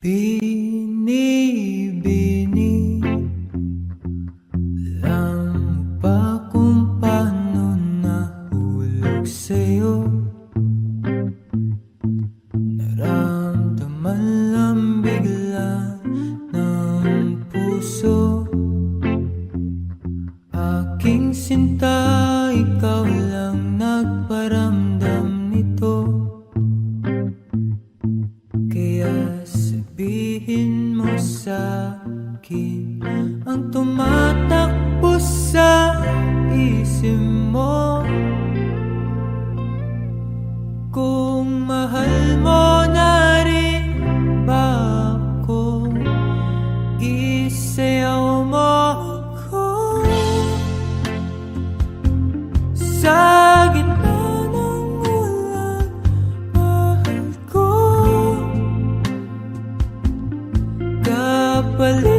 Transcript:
Binibig itim mo Kung mo na rin ba ako? Isayaw mo ako. Sa gitna ng ulan Mahal ko Kapalit